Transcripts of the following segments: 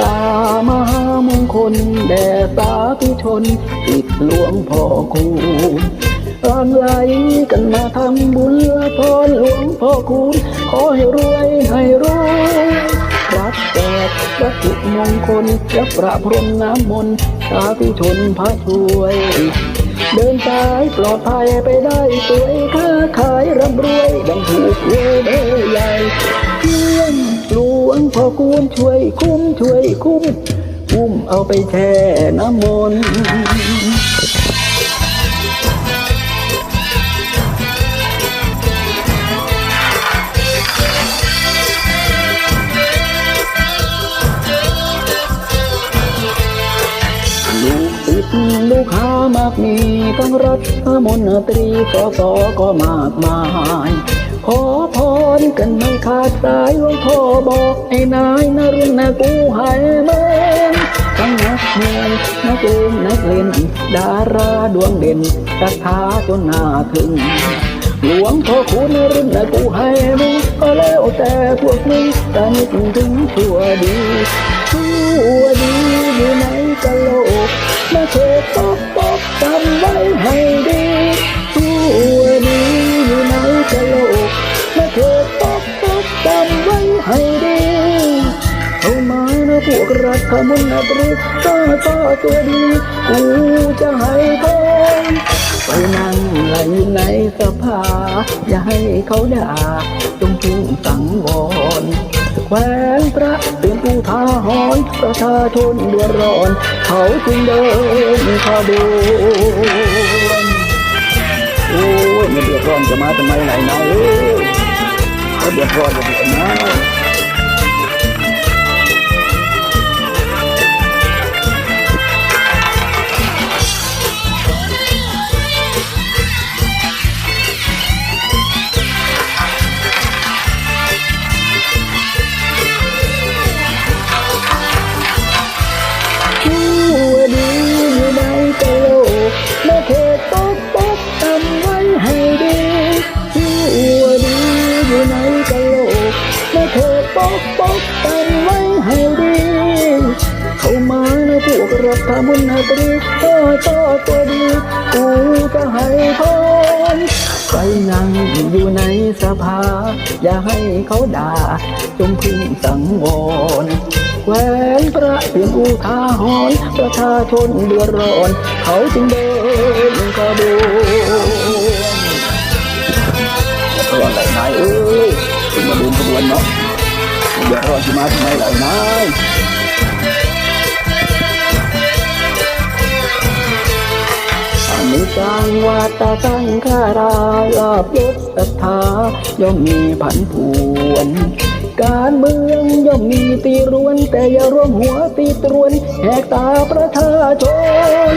ตามหามงคลแด่สาธุชนติดหลวงพ่อคูณร่างไหลกันมาทำบุญละพรหลวงพ่อคูณขอให้รวยให้รวยรับแจกวัตถุมงคลและประพรมน้ำมนต์สาธุชนพระช่วย เดินสายปลอดภัยไปได้สวยค้าขายร่ำรวยดังถูกเวเดใหญ่เพื่อนหล วงพ่อคูณช่วยคุ้มช่วยคุ้มคุ้มเอาไปแช่น้ำมนต์ลูกศิษย์ลูกหามากมีทั้งรัฐมนตรีสสก็มากมาย ขอพรกันไม่ขาดสายหลวงพ่อบอกไอ้นายนรุณนะกูให้เมนทั้งนักมวยนักเลงนักเล่นดาราดวงเด่นศรัทธาจนหน่าถึง หลวงพ่อคุณรุ่นนะกูให้มึงก็แล้วแต่พวกมึงแต่นึกถึงชั่วดีชั่วดีอยู่ในกะโหลกมาเถิดปอกปอกจำไว้ให้ วกรัฐมนตรีต่อต่อตัวดีกูจะให้พรไปนั่งไหลในสภา อย่าให้เขาด่าจงพึงสังวรแขวนพระเป็นอุทาหรณ์ประชาชนเดือดร้อน เขาจึงเดินขบวนโอ้ยไม่เดือดร้อนจะมาทำไมไหนนะเอ้ยเขาเดือดร้อนจะเดือดนะ เถิดปกกทำไว้ให้ดี เข้ามาในพวกรัฐมนตรีต่อต่อตัวดีกูจะให้พรไปนั่งอยู่ในสภา อย่าให้เขาด่า จงพึงสังวรแขวนพระเพียงอุทาหรณ์ประชาชนเดือดร้อน เขาจึงเดินขบวนร้อนไหลนายเอ้ยจึงมาเดินขบวนเนาะ เดือดร้อนที่มาทำไมไหลนายอนิจจังวัตสังขาราลาบยศศรัทธาย่อมมีผันผวน การเมืองย่อมมีตีรวน แต่อย่ารวมหัวตีตรวนแหกตาประชาชน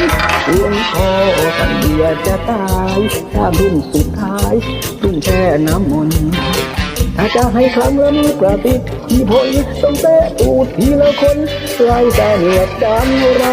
หลวงพ่อสันเดียจะตายถ้ารุ่นสุดท้ายรุ่นแช่น้ำมนต์ ถ้าจะให้ครั้งละมือกระติดที่พลต้องเตะตูดทีละคนไรแต่เหตุการณ์ไร